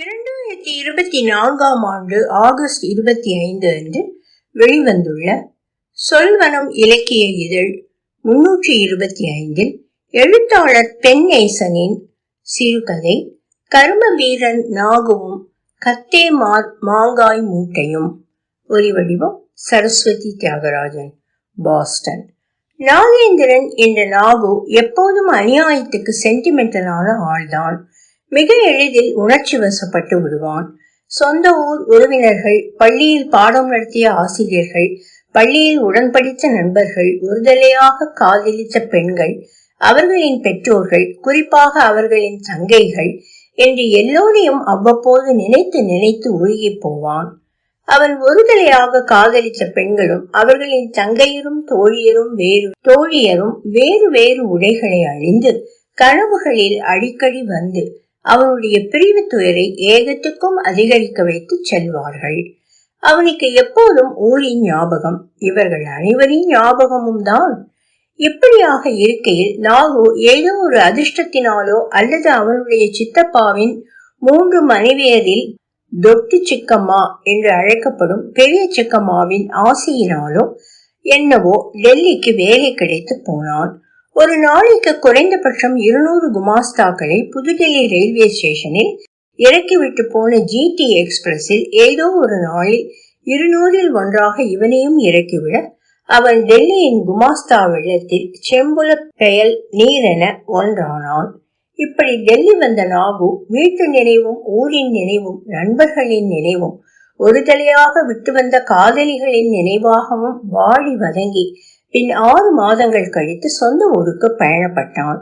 இரண்டாயிரத்தி இருபத்தி நான்காம் ஆண்டு ஆகஸ்ட் இருபத்தி ஐந்து அன்று வெளிவந்துள்ள சொல்வனம் இலக்கிய இதழ் முன்னூற்றி இருபத்தி ஐந்தில் எழுத்தாளர் பெண்ணேசனின் சிறுகதை கர்ம வீரன் நாகுவும் கத்தே மார் மாங்காய் மூட்டையும். ஒலிவடிவம் சரஸ்வதி தியாகராஜன் பாஸ்டன். நாகேந்திரன் என்ற நாகு எப்போதும் அநியாயத்துக்கு சென்டிமெண்டலான ஆள்தான். மிக எளிதில் உணர்ச்சி வசப்பட்டு விடுவான். சொந்த ஊர் உறவினர்கள் பள்ளியில் பாடம் நடத்திய ஆசிரியர்கள் பள்ளியில் உடன் படித்த நண்பர்கள் ஒருதலையாக காதலித்த பெண்கள் அவர்களின் பெற்றோர்கள் குறிப்பாக அவர்களின் தங்கைகள் என்று எல்லோரையும் அவ்வப்போது நினைத்து நினைத்து உருகி போவான். அவன் ஒருதலையாக காதலித்த பெண்களும் அவர்களின் தங்கையரும் தோழியரும் வேறு தோழியரும் வேறு வேறு உடைகளை அழிந்து கனவுகளில் அடிக்கடி வந்து அவனுடைய பிரிவு துயரை ஏகத்துக்கும் அதிகரிக்க வைத்து செல்வார்கள். அவனுக்கு எப்போதும் ஊரின் ஞாபகம் இவர்கள் அனைவரின் ஞாபகமும் தான். இப்படியாக இருக்கையில் நாகு ஏதோ ஒரு அதிர்ஷ்டத்தினாலோ அல்லது அவனுடைய சித்தப்பாவின் மூன்று மனைவியரில் தொட்டு சிக்கம்மா என்று அழைக்கப்படும் பெரிய சிக்கம்மாவின் ஆசையினாலோ என்னவோ டெல்லிக்கு வேலை கிடைத்து போனான். ஒரு நாளைக்கு குறைந்தபட்சம் இருநூறு குமாஸ்தாக்களை புதுடெல்லி ரயில்வே ஸ்டேஷனில் இறக்கிவிட்டு போன ஜிடி எக்ஸ்பிரஸில் ஏதோ ஒரு நாளில் இருநூறில் ஒன்றாக இவனையும் இறக்கிவிட அவன் டெல்லியின் குமாஸ்தா வெள்ளத்தில் செம்புல பெயல் நீரென ஒன்றானான். இப்படி டெல்லி வந்த நாகு வீட்டு நினைவும் ஊரின் நினைவும் நண்பர்களின் நினைவும் ஒரு தலையாக விட்டு வந்த காதலிகளின் நினைவாகவும் வாழி வதங்கி பின் ஆறு மாதங்கள் கழித்து சொந்த ஊருக்கு பயணப்பட்டான்.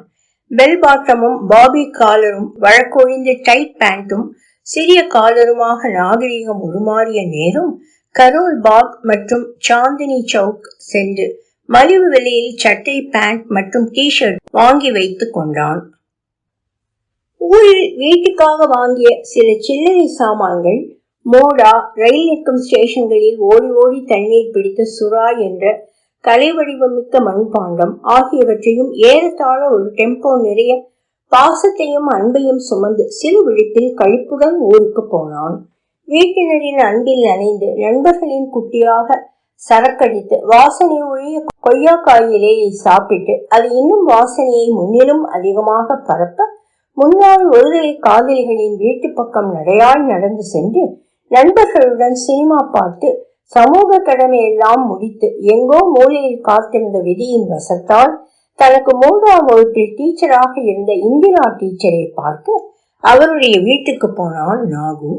பெல் பாட்டமும் பாபி காலரும் வழக்கொழிந்த டைட் பேண்ட்டும் சிறிய காலருமாக நாகரீகம் உருமாறிய நேரம் கரோல் பாக் மற்றும் சாந்தினி சவுக் சென்று மலிவு விலையில் சட்டை பேண்ட் மற்றும் டிஷர்ட் வாங்கி வைத்துக் கொண்டான். ஊரில் வீட்டுக்காக வாங்கிய சில சில்லறை சாமான்கள் மோடா ரயில் நிற்கும் ஸ்டேஷன்களில் ஓடி ஓடி தண்ணீர் பிடித்த சுறா என்ற கலை வடிவமிக்க மண்பாண்டம் ஆகியவற்றையும் ஏறத்தாழ ஒரு டெம்போ நிறைய பாசத்தையும் அன்பையும் சுமந்து சிறு விழிப்பில் கழிப்புடன் ஊருக்கு போனான். வீட்டினரின் அன்பில் நனைந்து நண்பர்களின் குட்டியாக சரக்கடித்து வாசனை ஒழிய கொய்யாக்காயிலேயே சாப்பிட்டு அது இன்னும் வாசனையை முன்னிலும் அதிகமாக பரப்ப முன்னாள் ஒருதலை காதலிகளின் வீட்டு பக்கம் நடையாய் நடந்து சென்று நண்பர்களுடன் சினிமா பார்த்து சமூக கடமையெல்லாம் முடித்து எங்கோ மூலையில் காத்திருந்த விதியின் வசத்தால் தனக்கு மூன்றாம் வகுப்பில் டீச்சராக இருந்த இந்திரா டீச்சரை பார்க்க அவருடைய வீட்டுக்கு போனான் நாகு.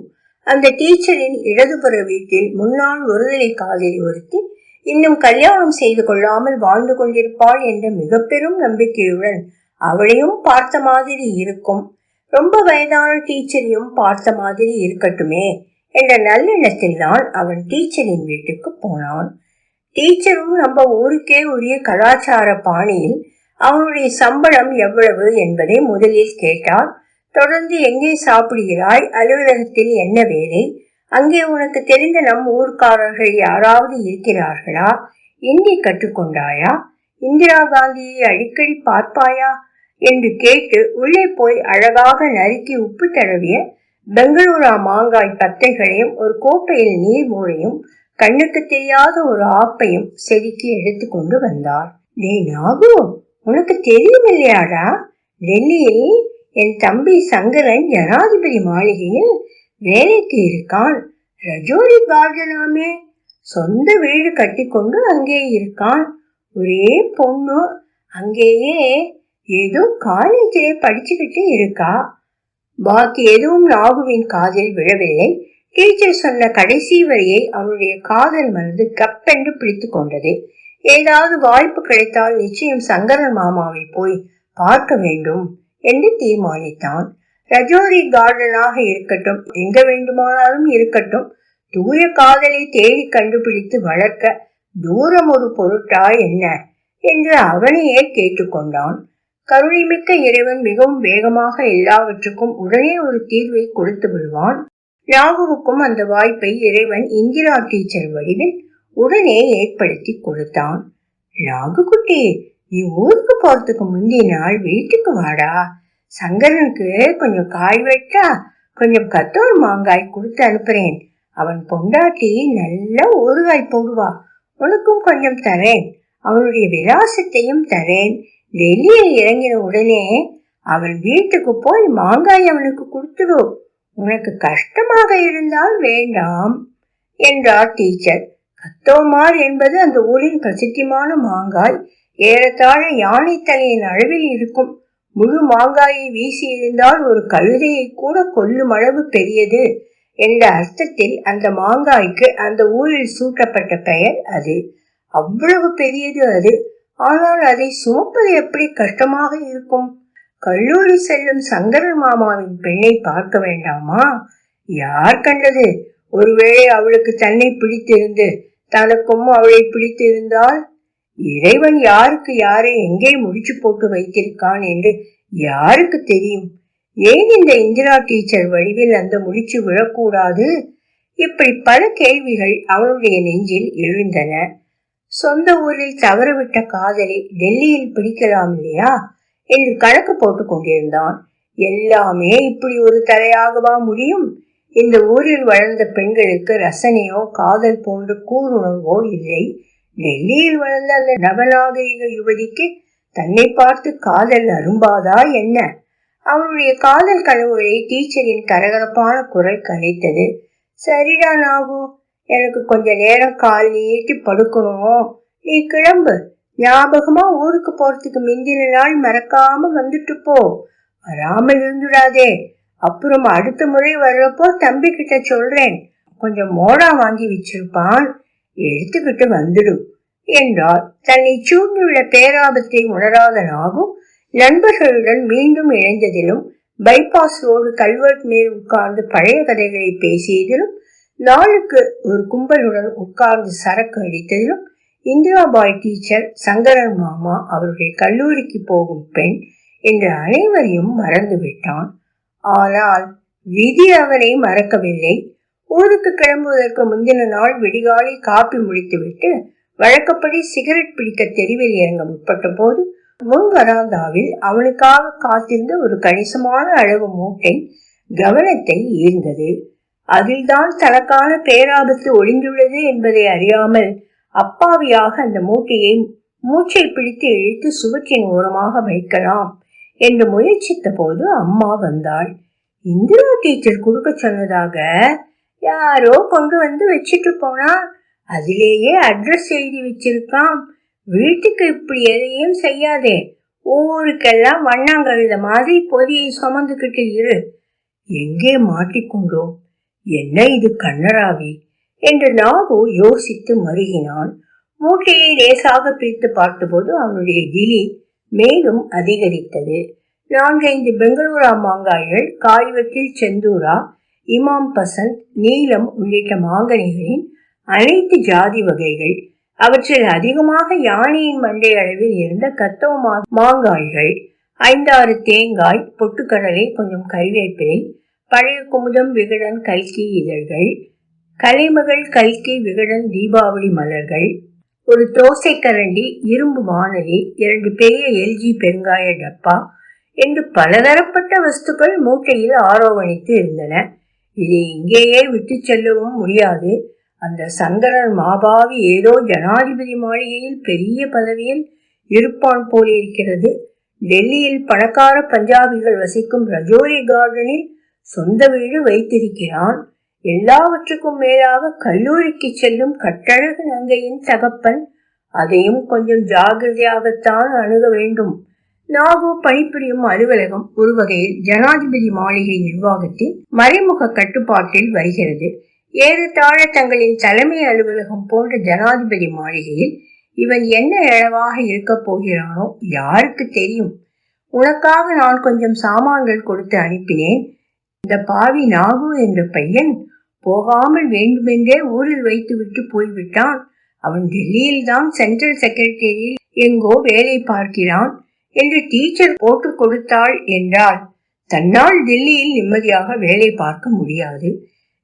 அந்த டீச்சரின் இடதுபுற வீட்டில் முன்னாள் ஒருதலை காதலி ஒருத்தி இன்னும் கல்யாணம் செய்து கொள்ளாமல் வாழ்ந்து கொண்டிருப்பாள் என்ற மிக பெரும் நம்பிக்கையுடன் அவளையும் பார்த்த மாதிரி இருக்கும். ரொம்ப வயதான டீச்சரையும் பார்த்த மாதிரி இருக்கட்டுமே. என்ற நல்லெண்ணத்தில் தான் அவன் டீச்சரின் வீட்டுக்கு போனான். டீச்சரும் நம்ம ஊருக்கே உரிய கலாச்சார பாணியில் அவனுடைய சம்பளம் எவ்வளவு என்பதை முதலில் கேட்டார் தொடர்ந்து எங்கே சாப்பிடுகிறாய்? அலுவலகத்தில் என்ன வேலை? அங்கே உனக்கு தெரிந்த நம் ஊர்க்காரர்கள் யாராவது இருக்கிறார்களா? இந்தி கற்றுக்கொண்டாயா? இந்திரா காந்தியை அடிக்கடி பார்ப்பாயா? என்று கேட்டு உள்ளே போய் அழகாக நறுக்கி உப்பு தடவிய பெங்களூரா மாங்காய் பத்தைகளையும் ஒரு கோப்பையில் நீர் மூளையும் கண்ணுக்கு தெரியாத ஒரு ஆப்பையும் செதுக்கி எடுத்து கொண்டு வந்தார். டே நாகு உனக்கு தெரியும் இல்லையாடா டெல்லியில் என் தம்பி சங்கரன் ஜனாதிபதி மாளிகையில் வேலைக்கு இருக்கான். ரஜோரி கார்டனாமே சொந்த வீடு கட்டிக்கொண்டு அங்கே இருக்கான். ஒரே பொண்ணு அங்கேயே ஏதோ காலேஜிலே படிச்சுக்கிட்டு இருக்கா. பாக்கி எதுவும் ராகுவின் காதில் விழவில்லை. டீச்சர் சொன்ன கடைசி வரியை அவனுடைய காதல் மனது கப்பென்று பிடித்து கொண்டது. ஏதாவது வாய்ப்பு கிடைத்தால் நிச்சயம் சங்கரன் மாமாவை போய் பார்க்க வேண்டும் என்று தீர்மானித்தான். ரஜோரி கார்டனாக இருக்கட்டும் எங்க வேண்டுமானாலும் இருக்கட்டும் தூய காதலை தேடி கண்டுபிடித்து வளர்க்க தூரம் ஒரு பொருட்டா என்ன? என்று அவனையே கேட்டுக்கொண்டான் கருணைமிக்க இறைவன் மிகவும் வேகமாக எல்லாவற்றுக்கும் உடனே ஒரு தீர்வை கொடுத்து விடுவான். ராகுவுக்கும் அந்த வாய்ப்பை இறைவன் இந்திரா டீச்சர் வடிவில் உடனே ஏற்படுத்தி கொடுத்தான். ராகு குட்டி நீ ஊருக்கு போறதுக்கு முந்தைய நாள் வீட்டுக்கு வாடா. சங்கரனுக்கு கொஞ்சம் காய் வெட்டா கொஞ்சம் கத்தோர் மாங்காய் கொடுத்து அனுப்புறேன். அவன் பொண்டாட்டி நல்ல ஊறுகாய் போடுவா. உனக்கும் கொஞ்சம் தரேன். அவனுடைய விலாசத்தையும் தரேன். டெல்லியில் இறங்கின உடனே அவன் வீட்டுக்கு போய் மாங்காய் அவனுக்கு கொடுத்துடு. உனக்கு கஷ்டமாக இருந்தால் வேண்டாம் என்றார் டீச்சர். கத்தோமார் என்பது அந்த ஊரின் பிரசித்திமான மாங்காய். ஏறத்தாழ யானை தலையின் அளவில் இருக்கும். முழு மாங்காயை வீசி இருந்தால் ஒரு கழுதையை கூட கொல்லும் அளவு பெரியது என்ற அர்த்தத்தில் அந்த மாங்காய்க்கு அந்த ஊரில் சூட்டப்பட்ட பெயர் அது. அவ்வளவு பெரியது அது. ஆனால் அதை சுமப்பது எப்படி கஷ்டமாக இருக்கும்? கல்லூரி செல்லும் சங்கரன் மாமாவின் பெண்ணை பார்க்க வேண்டாமா? யார் கண்டது? ஒருவேளை அவளுக்கு தன்னை பிடித்திருந்து தனக்கும் அவளை பிடித்திருந்தால்? இறைவன் யாருக்கு யாரை எங்கே முடிச்சு போட்டு வைத்திருக்கான் என்று யாருக்கு தெரியும்? ஏன் இந்த இந்திரா டீச்சர் வடிவில் அந்த முடிச்சு விழக்கூடாது? இப்படி பல கேள்விகள் அவனுடைய நெஞ்சில் எழுந்தன. சொந்த ஊரில் தவறவிட்ட காதலை டெல்லியில் பிடிக்கலாம் இல்லையா? என்று கணக்கு போட்டு கொண்டிருந்தான். எல்லாமே இப்படி ஒரு தலையாகவா முடியும்? இந்த ஊரில் வளர்ந்த பெண்களுக்கு ரசனையோ காதல் போன்ற கூறுணர்வோ இல்லை. டெல்லியில் வளர்ந்த அந்த நவநாகரிக யுவதிக்கு தன்னை பார்த்து காதல் அரும்பாதா என்ன? அவனுடைய காதல் கனவுகளை டீச்சரின் கரகரப்பான குரல் கலைத்தது. சரிடா நாகு எனக்கு கொஞ்ச நேரம் கால் நீட்டி படுக்கணும். நீ கிளம்பு. ஞாபகமா ஊருக்கு போறதுக்கு மிந்தின நாள் மறக்காம வந்துட்டு போ. வராமல் இருந்துடாதே. அப்புறம் அடுத்த முறை வர்றப்போ தம்பி கிட்ட சொல்றேன். கொஞ்சம் மோடா வாங்கி வச்சிருப்பான். எடுத்துக்கிட்டு வந்துடும் என்றார் தன்னை சூழ்ந்துள்ள பேராபத்தை உணராத நாகும் நண்பர்களுடன் மீண்டும் இணைந்ததிலும் பைபாஸ் ரோடு கல்வெட் மேல் உட்கார்ந்து பழைய கதைகளை பேசியதிலும் நாளுக்கு ஒரு கும்பலுடன் உட்கார்ந்து சரக்கு அடித்ததிலும் இந்திராபாய் டீச்சர் சங்கரன் மாமா அவருடைய கல்லூரிக்கு போகும் பெண் என்று அனைவரையும் மறந்து விட்டான் ஆனால் விதி அவனை மறக்கவில்லை. ஊருக்கு கிளம்புவதற்கு முந்தின நாள் விடிகாலை காப்பி முடித்துவிட்டு வழக்கப்படி சிகரெட் பிடிக்க தெருவில் இறங்க முற்பட்ட போது முன் வராந்தாவில் அவனுக்காக காத்திருந்த ஒரு கணிசமான அளவு மூட்டை கவனத்தை ஈர்ந்தது. அதில்தான் தனக்கான பேராபத்து ஒளிந்துள்ளது என்பதை அறியாமல் அப்பாவியாக அந்த மூட்டையை மூச்சை பிடித்து இழுத்து சுவற்றின் ஓரமாக வைக்கலாம் என்று முயற்சித்த போது அம்மா வந்தாள். இந்திரா டீச்சர் கொடுக்க சொன்னதாக? யாரோ கொண்டு வந்து வச்சுட்டு போனா? அதிலேயே அட்ரஸ் எழுதி வச்சிருக்கான் வீட்டுக்கு இப்படி எதையும் செய்யாதே. ஊருக்கெல்லாம் வண்ணாங்கழுத மாதிரி பொதியை சுமந்துக்கிட்டு இரு. எங்கே மாட்டிக்கொண்டோம்? என்ன இது கண்ணராவி? என்று நாகு யோசித்து மருகினான். மூட்டையை லேசாக பிரித்து பார்த்தபோது அவனுடைய கிளி மேலும் அதிகரித்தது. நான்கைந்து பெங்களூரா மாங்காய்கள் காய்வத்தில் செந்தூரா இமாம் பசந்த் நீலம் உள்ளிட்ட மாங்கனிகளின் அனைத்து ஜாதி வகைகள் அவற்றில் அதிகமாக யானையின் மண்டை அளவில் இருந்த கத்தோ மாங்காய்கள் ஐந்தாறு தேங்காய் பொட்டுக்கடலை கொஞ்சம் கறிவேப்பிலை பழைய குமுதம் விகடன் கல்கி இதழ்கள் கலைமகள் கல்கி விகடன் தீபாவளி மலர்கள் ஒரு தோசை கரண்டி இரும்பு வானலி இரண்டு பெரிய எல்ஜி பெருங்காய டப்பா என்று பலதரப்பட்ட வஸ்துக்கள் மூட்டையில் ஆரோவணித்து இருந்தன. இதை இங்கேயே விட்டு செல்லவும் முடியாது. அந்த சங்கரன் மாபாவி ஏதோ ஜனாதிபதி மாளிகையில் பெரிய பதவியில் இருப்பான் போலிருக்கிறது. டெல்லியில் பணக்கார பஞ்சாபிகள் வசிக்கும் ரஜோரி கார்டனில் சொந்த வீடு வைத்திருக்கிறான். எல்லாவற்றுக்கும் மேலாக கல்லூரிக்கு செல்லும் கட்டழகு நங்கையின் தகப்பன் அதையும் கொஞ்சம் ஜாகிரதையாகத்தான் அணுக வேண்டும். நாகோ பணிபுரியும் அலுவலகம் ஒரு வகையில் ஜனாதிபதி மாளிகை நிர்வாகத்தின் மறைமுக கட்டுப்பாட்டில் வருகிறது. ஏறத்தாழ தங்களின் தலைமை அலுவலகம் போன்ற ஜனாதிபதி மாளிகையில் இவன் என்ன இழவாக இருக்கப் போகிறானோ யாருக்கு தெரியும்? உனக்காக நான் கொஞ்சம் சாமான்கள் கொடுத்து அனுப்பினேன். இந்த பாவி நாகு என்ற பையன் போகாமல் வேண்டுமென்றே ஊரில் வைத்துவிட்டு போய்விட்டான். அவன் டெல்லியில் தான் சென்ட்ரல் செக்ரட்டரியில் எங்கோ வேலை பார்க்கிறான் என்று டீச்சர் போட்டு கொடுத்தாள் என்றால் தன்னால் டெல்லியில் நிம்மதியாக வேலை பார்க்க முடியாது.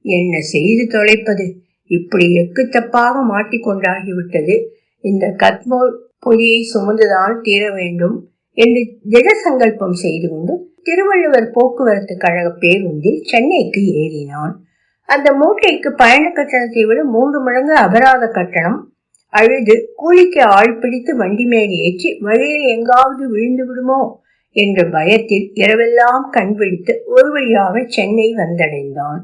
என்ன செய்து தொலைப்பது? இப்படி எக்கு தப்பாக மாட்டிக்கொண்டாகிவிட்டது இந்த கத்மோ பொதியை சுமந்துதான் தீர வேண்டும் என்று திட சங்கல்பம் செய்து கொண்டு திருவள்ளுவர் போக்குவரத்து கழக பேருந்தில் சென்னைக்கு ஏறினான். அந்த மூட்டைக்கு பயண கட்டணத்தை விட மூன்று மடங்கு அபராத கட்டணம். அழுது கூலிக்கு ஆள் பிடித்து வண்டி மேல் ஏற்றி வழியில் எங்காவது விழுந்து விடுமோ? என்ற பயத்தில் இரவெல்லாம் கண் விழித்து ஒரு வழியாக சென்னை வந்தடைந்தான்.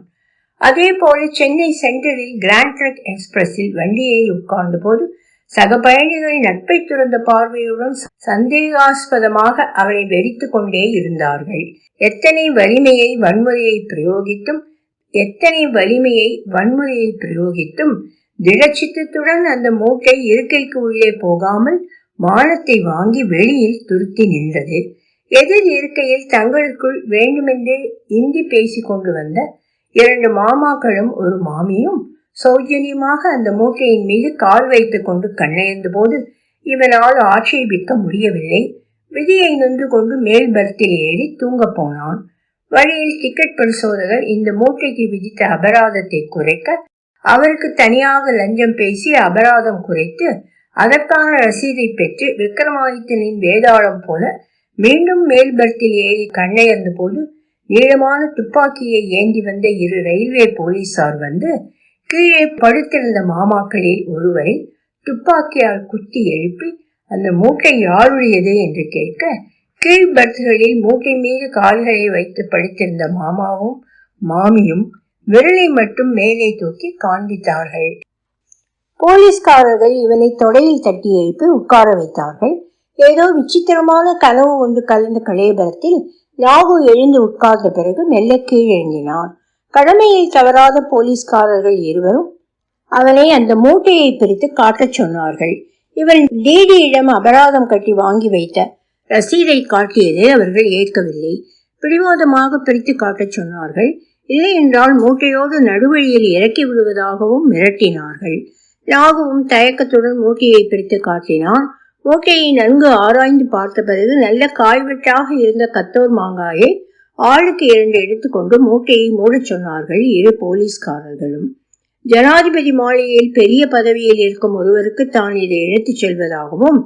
அதே போல சென்னை சென்டரில் கிராண்ட் ட்ரக் எக்ஸ்பிரஸில் வண்டியை உட்கார்ந்த போது சக பயணிகள் நட்பை துறந்த பார்வையுடன் சந்தேகாஸ்பதமாக அவனை வெறித்து கொண்டே இருந்தார்கள். எத்தனை வலிமையை வன்முறையை பிரயோகித்தும் எத்தனை வலிமையை வன்முறையை பிரயோகித்தும் திடச்சித்தத்துடன் அந்த மூட்டை இருக்கைக்கு உள்ளே போகாமல் மானத்தை வாங்கி வெளியில் துருத்தி நின்றது. எதிர் இருக்கையில் தங்களுக்குள் வேண்டுமென்றே இந்தி பேசி கொண்டு வந்த இரண்டு மாமாக்களும் ஒரு மாமியும் சௌஜன்யமாக அந்த மூட்டையின் மீது கால் வைத்துக் கொண்டு கண்ணயர்ந்த போது இவனால் ஆட்சேபிக்க முடியவில்லை. விதியை நொந்து கொண்டு மேல் பர்த்தில் ஏறி தூங்க போனான். வழியில் டிக்கெட் பரிசோதகர் இந்த மூட்டைக்கு விதித்த அபராதத்தை குறைக்க அவருக்கு தனியாக லஞ்சம் பேசி அபராதம் குறைத்து அதற்கான ரசீதை பெற்று விக்ரமாதித்தனின் வேதாளம் போல மீண்டும் மேல்பர்த்தில் ஏறி கண்ணையர்ந்த போது நீளமான துப்பாக்கியை ஏந்தி வந்த இரு ரயில்வே போலீசார் வந்து கீழே படுத்திருந்த மாமாக்களில் ஒருவரை துப்பாக்கியால் குத்தி எழுப்பி அந்த மூட்டை யாருடையது என்று கேட்க கீழ் பர்த்களில் மூட்டை மீது கால்களை வைத்து படுத்திருந்த மாமாவும் மாமியும் விரலை மட்டும் மேலே தூக்கி காண்பித்தார்கள். போலீஸ்காரர்கள் இவனை தொடையில் தட்டி எழுப்பி உட்கார வைத்தார்கள். ஏதோ விசித்திரமான கனவு ஒன்று கலந்த கலையபரத்தில் லாகு எழுந்து உட்கார்ந்த பிறகு மெல்ல கீழிறங்கினான் கடமையை தவறாத போலீஸ்காரர்கள் இருவரும் அவனை அந்த மூட்டையை பிரித்து காட்டச் சொன்னார்கள். இவன் டிடியிடம் அபராதம் கட்டி வாங்கி வைத்த ரசீதை காட்டியதை அவர்கள் ஏற்கவில்லை. பிடிவாதமாக பிரித்து காட்டச் சொன்னார்கள். இல்லை என்றால் மூட்டையோடு நடுவழியில் இறக்கி விடுவதாகவும் மிரட்டினார்கள். நாகுவும் தயக்கத்துடன் மூட்டையை பிரித்து காட்டினான். மூட்டையை நன்கு ஆராய்ந்து பார்த்த பிறகு நல்ல காய்வெட்டாக இருந்த கத்தோர் மாங்காயை ஆளுக்கு இரண்டு எடுத்துக்கொண்டு மூட்டையை மூடச் சொன்னார்கள் இரு போலீஸ்காரர்களும். ஜனாதிபதி மாளிகையில் பெரிய பதவியில் இருக்கும் ஒருவருக்கு தான் இதை எடுத்துச் செல்வதாகவும்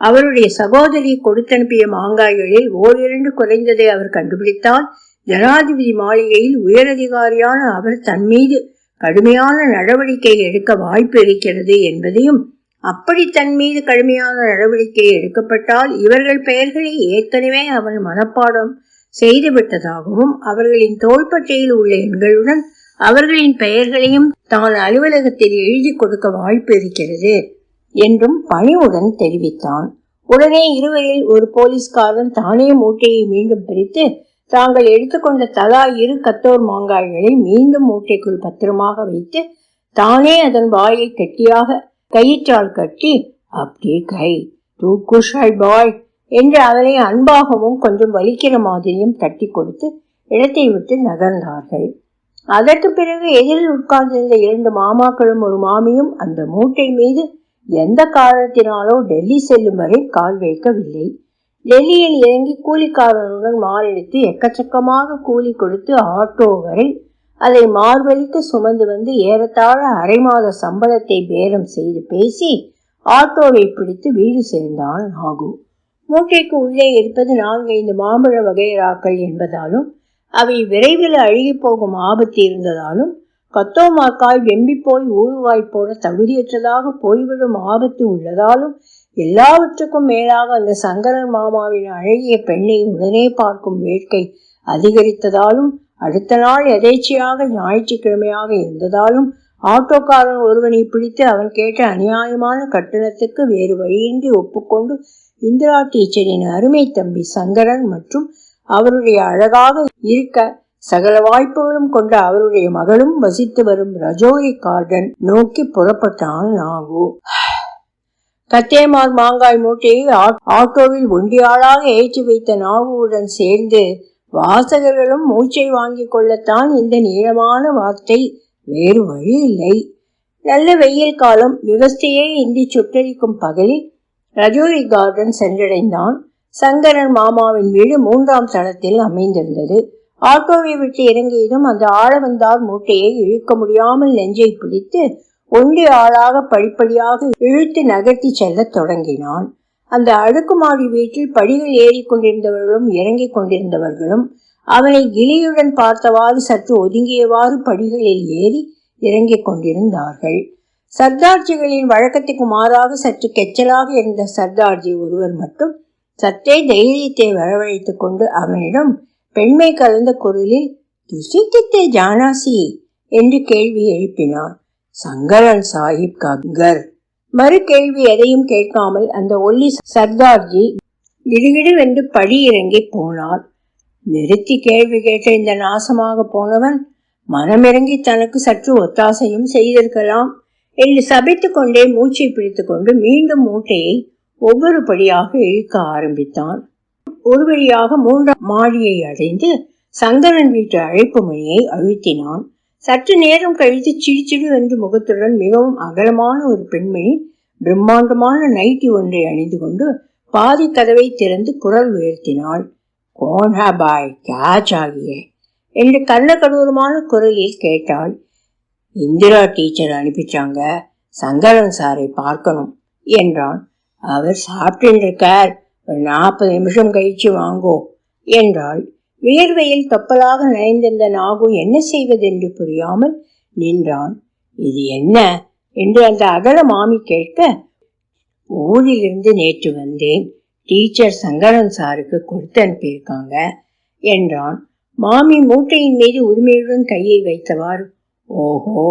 அவருடைய சகோதரி கொடுத்தனுப்பிய மாங்காய்களில் ஓரிரண்டு குறைந்ததை அவர் கண்டுபிடித்தால் ஜனாதிபதி மாளிகையில் உயரதிகாரியான அவர் தன் மீது கடுமையான நடவடிக்கை எடுக்க வாய்ப்பு இருக்கிறது என்பதையும் அப்படி தன் மீது கடுமையான நடவடிக்கை எடுக்கப்பட்டால் இவர்கள் பெயர்களை ஏற்கனவே அவன் மனப்பாடம் செய்துவிட்டதாகவும் அவர்களின் தோள்பட்டையில் உள்ள எண்களுடன் அவர்களின் பெயர்களையும் தான் அலுவலகத்தில் எழுதி கொடுக்க வாய்ப்பு இருக்கிறது என்றும் பணிவுடன் தெரிவித்தான். உடனே இருவரில் ஒரு போலீஸ்காரன் தானே மூட்டையை மீண்டும் பிரித்து தாங்கள் எடுத்துக்கொண்ட தலா இரு கத்தோர் மாங்காய்களை மீண்டும் மூட்டைக்குள் பத்திரமாக வைத்து தானே அதன் வாயை கெட்டியாக கயிற்றால் கட்டி அப்படியே கை தூக்குஷாய் பாய் என்று அவனை அன்பாகவும் கொஞ்சம் வலிக்கிற மாதிரியும் தட்டி கொடுத்து இடத்தை விட்டு நகர்ந்தார்கள். அதற்கு பிறகு எதிரில் உட்கார்ந்திருந்த இரண்டு மாமாக்களும் ஒரு மாமியும் அந்த மூட்டை மீது எந்த காரணத்தினாலோ டெல்லி செல்லும் வரை கால் வைக்கவில்லை. டெல்லியில் இறங்கி கூலிக்காரனுடன் மாரடித்து எக்கச்சக்கமாக கூலி கொடுத்து ஆட்டோ வரை அதை மார்வழிக்கு சுமந்து வந்து ஏறத்தாழ அரை மாத சம்பளத்தை பேரம் செய்து பேசி ஆட்டோவை பிடித்து வீடு சேர்ந்தான் நாகு. மூட்டைக்கு உள்ளே இருப்பது நான்கைந்து மாம்பழ வகைராக்கள் என்பதாலும் அவை விரைவில் அழுகி போகும் ஆபத்து இருந்ததாலும் கத்தோமாக்காய் வெம்பி போய் ஊறுவாய் போட தகுதியற்றதாக போய்விடும் ஆபத்து உள்ளதாலும் எல்லாவற்றுக்கும் மேலாக அந்த சங்கரன் மாமாவின் அழகிய பெண்ணை உடனே பார்க்கும் வேட்கை அதிகரித்ததாலும் அடுத்த நாள் எதேச்சியாக ஞாயிற்றுக்கிழமையாக இருந்ததாலும் ஆட்டோக்காரன் ஒருவனை பிடித்து அவன் கேட்ட அநியாயமான கட்டணத்துக்கு வேறு வழியின்றி ஒப்புக்கொண்டு இந்திரா டீச்சரின் அருமை தம்பி சங்கரன் மற்றும் அவருடைய அழகாக இருக்க சகல வாய்ப்புகளும் கொண்ட அவருடைய மகளும் வசித்து வரும் ரஜோரி கார்டன் நோக்கி புறப்பட்டான் நாகு. கத்தேமார் மாங்காய் மூட்டையை ஆட்டோவில் ஒண்டியாளாக ஏற்றி வைத்த நாகுவுடன் சேர்ந்து வாசகர்களும் மூச்சை வாங்கிக் கொள்ளத்தான் இந்த நீளமான வார்த்தை வேறு வழி இல்லை நல்ல வெயில் காலம் விவஸ்தையை இந்தி சுட்டரிக்கும் பகலில் ரஜோரி கார்டன் சென்றடைந்தான். சங்கரன் மாமாவின் வீடு மூன்றாம் தளத்தில் அமைந்திருந்தது. ஆட்டோவை விட்டு இறங்கியதும் அந்த ஆளவந்தார் மூட்டையை இழுக்க முடியாமல் நெஞ்சை பிடித்து ஒண்டி ஆளாக படிப்படியாக இழுத்து நகர்த்தி செல்லத் தொடங்கினான். அந்த அடுக்குமாடி வீட்டில் படிகள் ஏறிக்கொண்டிருந்தவர்களும் இறங்கிக் கொண்டிருந்தவர்களும் அவனை கிளியுடன் பார்த்தவாறு சற்று ஒதுங்கியவாறு படிகளில் ஏறி இறங்கிக் கொண்டிருந்தார்கள். சர்தார்ஜிகளின் வழக்கத்துக்கு மாறாக சற்று கெச்சலாக இருந்த சர்தார்ஜி ஒருவர் மட்டும் சற்றே தைரியத்தை வரவழைத்துக் கொண்டு அவனிடம் பெண்மை கலந்த குரலில் துசித்தித்தே ஜானாசி என்று கேள்வி எழுப்பினார். சங்கரன் சாஹிப் கங்கர் மறு கேள்வி எதையும் கேட்காமல் அந்த ஒல்லி சர்தார்ஜி கிடுகிடுவென்று படி இறங்கி போனார். நிறுத்தி கேள்வி கேட்ட இந்த நாசமாக போனவன் மனமிறங்கி தனக்கு சற்று ஒத்தாசையும் செய்திருக்கலாம் என்று சபித்து கொண்டே மூச்சை பிடித்து கொண்டு மீண்டும் மூட்டையை ஒவ்வொரு படியாக இழுக்க ஆரம்பித்தான். ஒரு வழியாக மூன்றாம் மாடியை அடைந்து சங்கரன் வீட்டு அழைப்பு மணியை அழுத்தினான். சற்று நேரம் கழித்து சிடுச்சிடு என்று முகத்துடன் மிகவும் அகலமான ஒரு பெண்மணி பிரம்மாண்டமான நைட்டி ஒன்றை அணிந்து கொண்டு பாதி கதவை திறந்து குரல் உயர்த்தினாள். கோன்ஹா பாய் கேச் ஆகிய என்று கள்ளக்கடூரமான குரலில் கேட்டாள். இந்திரா டீச்சர் அனுப்பிச்சாங்க. சங்கரன் சாரை பார்க்கணும் என்றான். அவர் சாப்பிட்டு இருக்கார் ஒரு நாற்பது நிமிஷம் கழிச்சு வாங்கோ என்றாள். வியர்வையில் தொப்பலாக நனைந்திருந்த நாகு என்ன செய்வதென்று புரியாமல் நின்றான். இது என்ன? என்று அந்த அகல மாமி கேட்க ஊரிலிருந்து நேற்று வந்தேன். டீச்சர் சங்கரன் சாருக்கு கொடுத்து அனுப்பியிருக்காங்க என்றான். மாமி மூட்டையின் மீது உரிமையுடன் கையை வைத்தவாறு ஓஹோ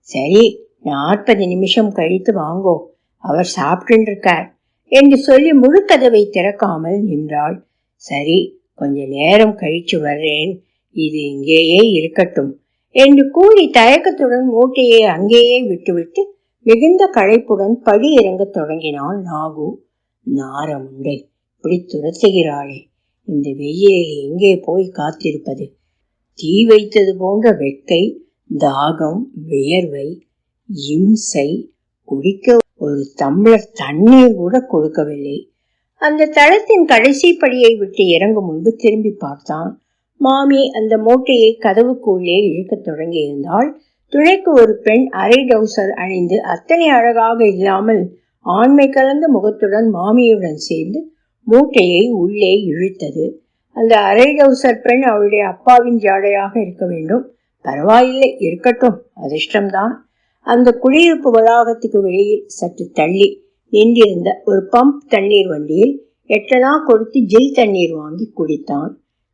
சரி நாற்பது நிமிஷம் கழித்து வாங்கோ. அவர் சாப்பிட்டுருக்கார். என்று சொல்லி முழுக்கதவை திறக்காமல் நின்றாள். சரி கொஞ்ச நேரம் கழிச்சு வர்றேன். இது இங்கேயே இருக்கட்டும் என்று கூறி தயக்கத்துடன் மூட்டையை அங்கேயே விட்டுவிட்டு மிகுந்த களைப்புடன் படி இறங்கத் தொடங்கினான் நாகு. நாரமுண்டை இப்படி துரத்துகிறாளே. இந்த வெயிலில் எங்கே போய் காத்திருப்பது? தீ வைத்தது போன்ற வெக்கை தாகம் வியர்வை இம்சை குடிக்க ஒரு தம்ளர் தண்ணீர் கூட கொடுக்கவில்லை. அந்த தளத்தின் கடைசி படியை விட்டு இறங்கும் முன்பு திரும்பி பார்த்தான். மாமி அந்த மூட்டையை கதவுக்குள்ளே இழுக்கத் தொடங்கியிருந்தால் துணைக்கு ஒரு பெண் அரை டவுசர் அணிந்து அத்தனை அழகாக இல்லாமல் ஆண்மை கலந்த முகத்துடன் மாமியுடன் சேர்ந்து மூட்டையை உள்ளே இழுத்தது. அந்த அரை டவுசர் பெண் அவளுடைய அப்பாவின் ஜாடையாக இருக்க வேண்டும். பரவாயில்லை இருக்கட்டும் அதிர்ஷ்டம்தான். அந்த குடியிருப்பு வளாகத்துக்கு வெளியில் சற்று தள்ளி நின்றிருந்த ஒரு பம்ப் தண்ணீர் வண்டியில் எட்டனா கொடுத்து ஜில் தண்ணீர் வாங்கி குடித்தான்.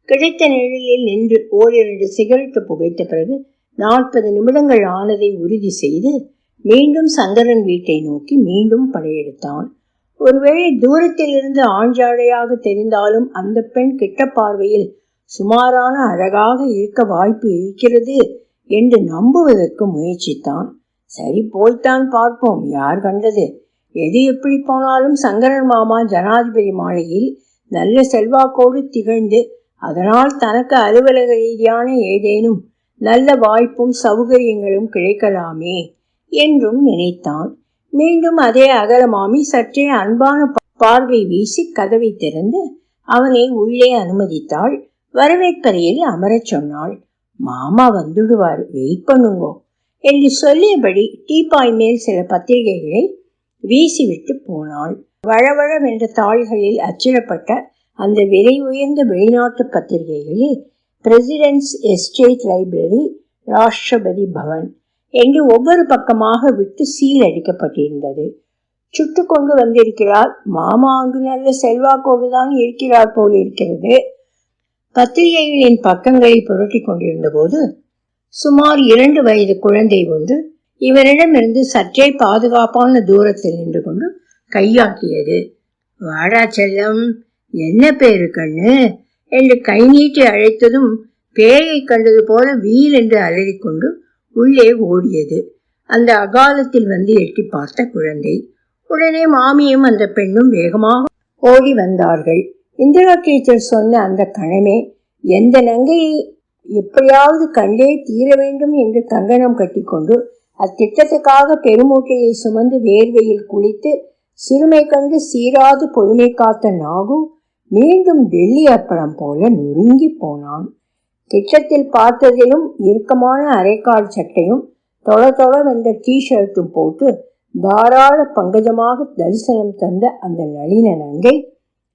கிடைத்த நிழலில் நின்று ஓரிரண்டு சிகரெட்டு புகைத்த பிறகு நாற்பது நிமிடங்கள் ஆனதை உறுதி செய்து மீண்டும் சங்கரன் வீட்டை நோக்கி மீண்டும் படையெடுத்தான். ஒருவேளை தூரத்தில் இருந்து ஆஞ்சாடையாக தெரிந்தாலும் அந்த பெண் கிட்ட பார்வையில் சுமாரான அழகாக இருக்க வாய்ப்பு இருக்கிறது என்று நம்புவதற்கு முயற்சித்தான். சரி போய்த்தான் பார்ப்போம். யார் கண்டது? எது எப்படி போனாலும் சங்கரன் மாமா ஜனாதிபதி மாளிகையில் நல்ல செல்வாக்கோடு திகழ்ந்து அதனால் தனக்கு அலுவலக ரீதியான ஏதேனும் நல்ல வாய்ப்பும் சௌகரியங்களும் கிடைக்கலாமே என்றும் நினைத்தான். மீண்டும் அதே அகலமாமி சற்றே அன்பான பார்வை வீசி கதவை திறந்து அவனை உள்ளே அனுமதித்தாள். வரவேற்பறையில் அமரச் சொன்னாள் மாமா வந்துடுவார் வெயிட் பண்ணுங்கோ என்று சொல்லியபடி டீப்பாய் மேல் சில பத்திரிகைகளை வீசிவிட்டு போனாள். வழவழவென்ற தாள்களில் அச்சிடப்பட்ட அந்த விலை உயர்ந்த வெளிநாட்டு பத்திரிகைகளில் presidents estate library Rashtrapati Bhavan என்று ஒவ்வொரு பக்கமாக விட்டு சீல் அடிக்கப்பட்டிருந்தது. சுட்டு கொண்டு வந்திருக்கிறார் மாமா அங்கு நல்ல செல்வாக்கோடு தான் இருக்கிறார் போல் இருக்கிறது பத்திரிகைகளின் பக்கங்களை புரட்டி கொண்டிருந்த போது சுமார் இரண்டு வயது குழந்தை ஒன்று இவரிடமிருந்து சற்றே பாதுகாப்பான தூரத்தில் நின்று கொண்டு கையாக்கியது. வாடா செல்லம் என்ன பேரு கண்ணு? என்று கை நீட்டி அழைத்ததும் பேயை கண்டது போல வீல் என்று அலறிக்கொண்டு உள்ளே ஓடியது. அந்த அகாலத்தில் வந்து எட்டி பார்த்த குழந்தை. உடனே மாமியும் அந்த பெண்ணும் வேகமாக ஓடி வந்தார்கள். இந்திரா டீச்சர் சொன்ன அந்த கணமே எந்த நங்கையை எப்படியாவது கண்டே தீர வேண்டும் என்று கங்கணம் கட்டிக்கொண்டு அத்திட்டத்துக்காக பெருமூட்டையை சுமந்து வேர்வையில் குளித்து சிறுமை கண்டு சீராது பொறுமை காத்த நாகு மீண்டும் டெல்லி அப்பளம் போல நொறுங்கி போனான். கிட்டத்தில் பார்த்ததிலும் இறுக்கமான அரைக்கால் சட்டையும் தொட தொட வந்த டி ஷர்ட்டும் போட்டு தாராள பங்கஜமாக தரிசனம் தந்த அந்த நளின நங்கை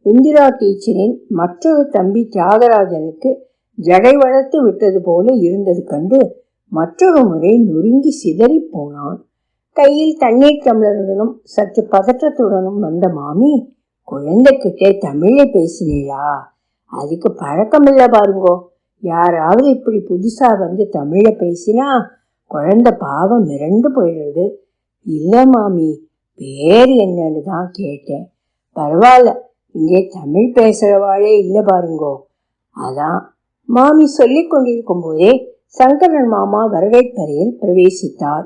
இந்திரா டீச்சரின் மற்றொரு தம்பி தியாகராஜனுக்கு ஜடை வளர்த்து விட்டது போல இருந்தது கண்டு மற்றொரு முறை நொறுங்கி சிதறி போனான். கையில் தண்ணீர் டம்ளருடனும் சற்று பதற்றத்துடனும் வந்த மாமி குழந்தைகிட்டே தமிழை பேசினீளா அதுக்கு பழக்கமில்ல பாருங்கோ. யாராவது இப்படி புதுசாக வந்து தமிழை பேசினா குழந்தை பாவம் மிரண்டு போயிடுறது. இல்லை மாமி பேர் என்னன்னு தான் கேட்டேன். பரவாயில்ல இங்கே தமிழ் பேசுகிறவாளே இல்லை பாருங்கோ. அதான் மாமி சொல்லிக் கொண்டிருக்கும் போதே சங்கரன் மாமா வரவேற்பறையில் பிரவேசித்தார்.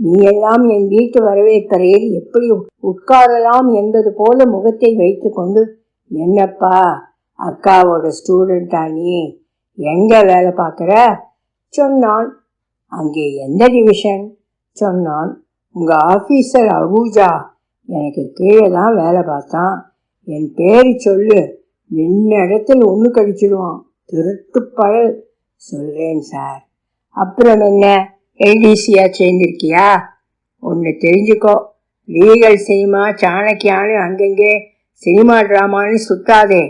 நீ எல்லாம் என் வீட்டு வரவேற்பறையில் எப்படி உட்காரலாம் என்பது போல முகத்தை வைத்துக்கொண்டு என்னப்பா அக்காவோட ஸ்டூடெண்டா நீ? எங்க வேலை பார்க்குற? சொன்னான். அங்கே எந்த டிவிஷன் சொன்னான். உங்கள் ஆஃபீஸர் அபூஜா. எனக்கு கீழே தான் வேலை பார்த்தான். என் பேரை சொல்லு. நின்ன இடத்துல ஒன்று கடிச்சிடுவான் திருட்டு பயல். சொல்கிறேன் சார். அப்புறம் என்ன? எல்டிசியாக சேர்ந்திருக்கியா? ஒன்று தெரிஞ்சுக்கோ. லீகல் சினிமா சாணக்கியான்னு அங்கங்கே சினிமா ட்ராமான்னு சுத்தாதே.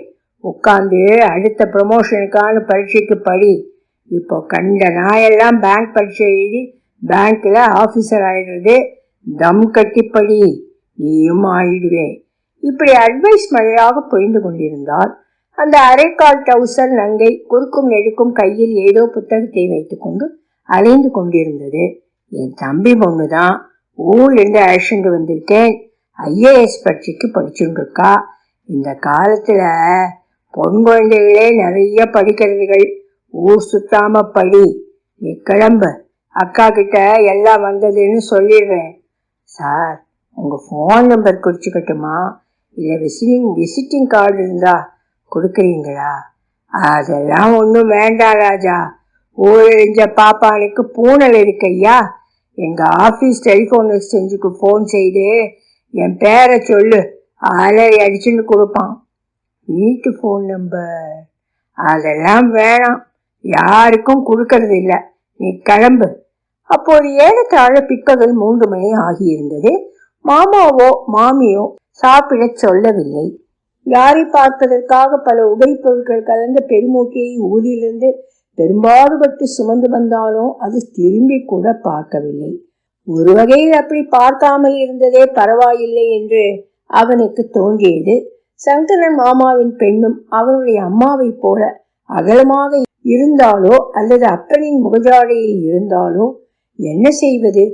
உட்காந்து அடுத்த ப்ரமோஷனுக்கான பரீட்சைக்கு படி. இப்போ கண்ட நாயெல்லாம் பேங்க் பரீட்சை எழுதி பேங்க்கில் ஆஃபீஸர் ஆயிடுறது. தம் கட்டிப்படி. நீயும் ஆயிடுவேன் இப்படி அட்வைஸ் மழையாக பொழிந்து கொண்டிருந்தால் அந்த அரைக்கால் டவுசர் நங்கை குறுக்கும் நெடுக்கும் கையில் ஏதோ புத்தகத்தை வைத்துக்கொண்டு அலைந்து கொண்டிருந்தது. என் தம்பி பொண்ணு தான் ஊர்லேருந்து அழைச்சிட்டு வந்திருக்கேன். ஐஏஎஸ் பரீட்சைக்கு படிச்சுட்டு இருக்கா இந்த காலத்துல பொன் குழந்தைகளே நிறைய படிக்கிறதுகள் ஊர் சுத்தாம படி. நீ கிளம்பு. அக்கா கிட்ட எல்லாம் வந்ததுன்னு சொல்லிடுறேன். சார் உங்க ஃபோன் நம்பர் குறிச்சுக்கட்டுமா? இல்லை விசிட்டிங் விசிட்டிங் கார்டு இருந்தா கொடுக்குறீங்களா? அதெல்லாம் ஒன்றும் வேண்டாம் ராஜா. ஊழறிஞ்ச பாப்பானுக்கு பூனல் இருக்கையா எங்கள் ஆஃபீஸ் டெலிஃபோன் எக்ஸ்சேஞ்சுக்கு ஃபோன் செய்து என் பேரை சொல்லு. அலை அடிச்சுன்னு கொடுப்பான். வீட்டு ஃபோன் நம்பர் அதெல்லாம் வேணாம். யாருக்கும் கொடுக்கறது இல்லை. நீ கிளம்பு. அப்போது ஏறத்தாழ பிற்பகல் மூன்று மணி ஆகியிருந்தது. மாமாவோ மாமியோ சாப்பிடச் சொல்லவில்லை. யாரை பார்ப்பதற்காக பல உபரிப் பொருட்கள் கலந்த பெருமூக்கையை ஊரிலிருந்து பெரும்பாடுபட்டு சுமந்து வந்தாலும் அது திரும்பி கூட பார்க்கவில்லை. ஒரு வகையில் அப்படி பார்க்காமல் இருந்ததே பரவாயில்லை என்று அவனுக்கு தோன்றியது. சங்கரன் மாமாவின் பெண்ணும் அவனுடைய அம்மாவைப் போல அகலமாக இருந்தாலோ அல்லது அப்பனின் முகஜாடையில் இருந்தாலோ என்ன செய்வது?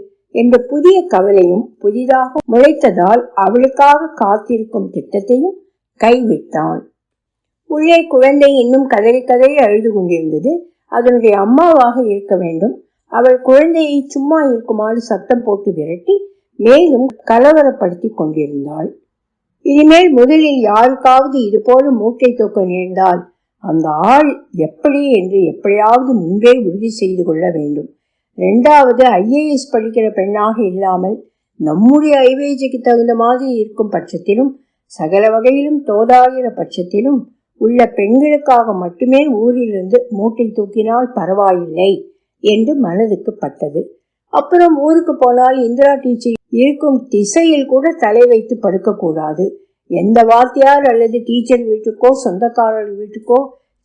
என்ற புதிய கவலையும் புதிதாக முளைத்ததால் அவளுக்காக காத்திருக்கும் திட்டத்தையும் கைவிட்டான். உள்ளே குழந்தை இன்னும் கதறி கதறி அழுது கொண்டிருந்தது. அதனுடைய அம்மாவாக இருக்க வேண்டும். அவள் குழந்தையை சும்மா இருக்குமாறு சத்தம் போட்டு விரட்டி மேலும் கலவரப்படுத்தி கொண்டிருந்தாள். இனிமேல் முதலில் யாருக்காவது இது போல மூட்டை தூக்க நேர்ந்தால் அந்த ஆள் எப்படி என்று எப்படியாவது முன்பே உறுதி செய்து கொள்ள வேண்டும். ரெண்டாவது ஐஏஎஸ் படிக்கிற பெண்ணாக இல்லாமல் நம்முடைய ஐவேஜுக்கு தகுந்த மாதிரி இருக்கும் பட்சத்திலும் சகல வகையிலும் தோதாகிற பட்சத்திலும் உள்ள பெண்களுக்காக மட்டுமே ஊரிலிருந்து மூட்டை தூக்கினால் பரவாயில்லை என்று மனதுக்கு பட்டது. அப்புறம் ஊருக்கு போனால் இந்திரா டீச்சர் இருக்கும் திசையில் கூட தலை வைத்து படுக்கக்கூடாது. எந்த வாத்தியார் அல்லது டீச்சர் வீட்டுக்கோ சொந்தக்காரர் வீட்டுக்கோ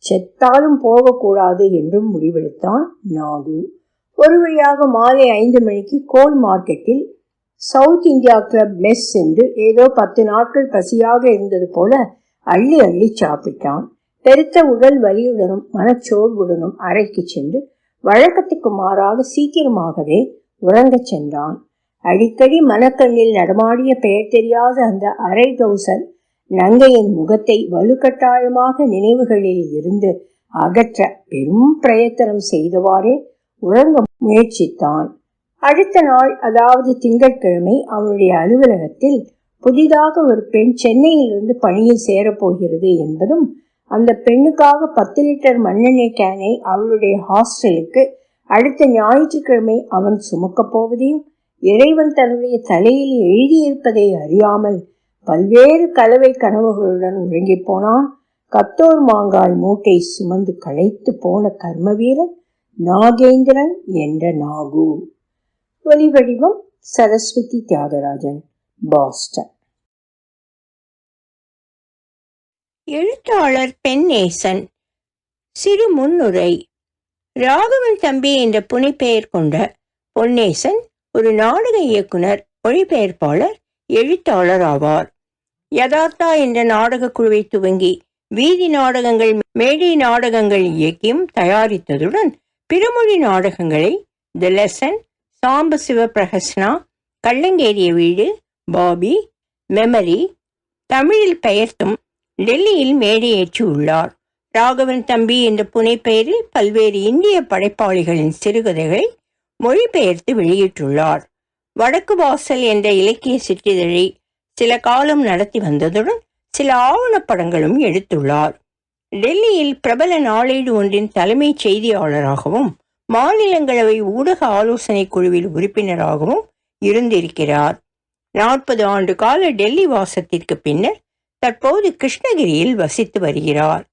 செத்தாலும் போகக்கூடாது என்றும் முடிவெடுத்தான் நாகு ஒரு வழியாக மாலை ஐந்து மணிக்கு கோல் மார்க்கெட்டில் சவுத் இந்தியா கிளப் மெஸ் சென்று ஏதோ பத்து நாட்கள் பசியாக இருந்தது போல அள்ளி அள்ளி சாப்பிட்டான். பெருத்த உடல் வலியுடனும் மனச்சோர்வுடனும் அறைக்கு சென்று வழக்கத்துக்கு மாறாக சீக்கிரமாகவே உறங்கச் சென்றான். அடிக்கடி மனக்கண்ணில் நடமாடிய பெயர் தெரியாத அந்த அரை கௌசல் நங்கையின் முகத்தை வலுக்கட்டாயமாக நினைவுகளில் இருந்து அகற்ற பெரும் பிரயத்தனம் செய்தவாறே உறங்க முயற்சித்தான். அடுத்த நாள் அதாவது திங்கட்கிழமை அவனுடைய அலுவலகத்தில் புதிதாக ஒரு பெண் சென்னையிலிருந்து பணியில் சேரப்போகிறது என்பதும் அந்த பெண்ணுக்காக பத்து லிட்டர் மண்ணெண்ணெய் கேனை அவளுடைய ஹாஸ்டலுக்கு அடுத்த ஞாயிற்றுக்கிழமை அவன் சுமக்கப் போவதையும் இறைவன் தன்னுடைய தலையில் எழுதியிருப்பதை அறியாமல் பல்வேறு கலவை கனவுகளுடன் உறங்கி போனான். கத்தோர் மாங்காய் மூட்டை சுமந்து களைத்து போன கர்மவீரன் நாகேந்திரன் என்ற நாகு. ஒலிவடிவம் சரஸ்வதி தியாகராஜன் பாஸ்டன். எழுத்தாளர் பென்னேசன் சிறு முன்னுரை. ராகவன் தம்பி என்ற புனைப்பெயர் கொண்ட பொன்னேசன் ஒரு நாடக இயக்குனர் மொழிபெயர்ப்பாளர் எழுத்தாளர் ஆவார். யதார்த்தா என்ற நாடகக் குழுவை துவங்கி வீதி நாடகங்கள் மேடை நாடகங்கள் இயக்கியும் தயாரித்ததுடன் பிறமொழி நாடகங்களை தி லெசன் சாம்ப சிவபிரகசனா கள்ளங்கேறிய வீடு பாபி மெமரி தமிழில் பெயர்த்தும் டெல்லியில் மேடையேற்றி உள்ளார். ராகவன் தம்பி என்ற புனைப்பெயரில் பல்வேறு இந்திய படைப்பாளிகளின் சிறுகதைகளை மொழிபெயர்த்து வெளியிட்டுள்ளார். வடக்கு வாசல் என்ற இலக்கிய சிற்றிதழை சில காலம் நடத்தி வந்ததுடன் சில ஆவணப்படங்களும் எடுத்துள்ளார். டெல்லியில் பிரபல நாளேடு ஒன்றின் தலைமைச் செய்தியாளராகவும் மாநிலங்களவை ஊடக ஆலோசனை குழுவில் உறுப்பினராகவும் இருந்திருக்கிறார். நாற்பது ஆண்டு கால டெல்லி வாசத்திற்கு பின்னர் தற்போது கிருஷ்ணகிரியில் வசித்து வருகிறார்.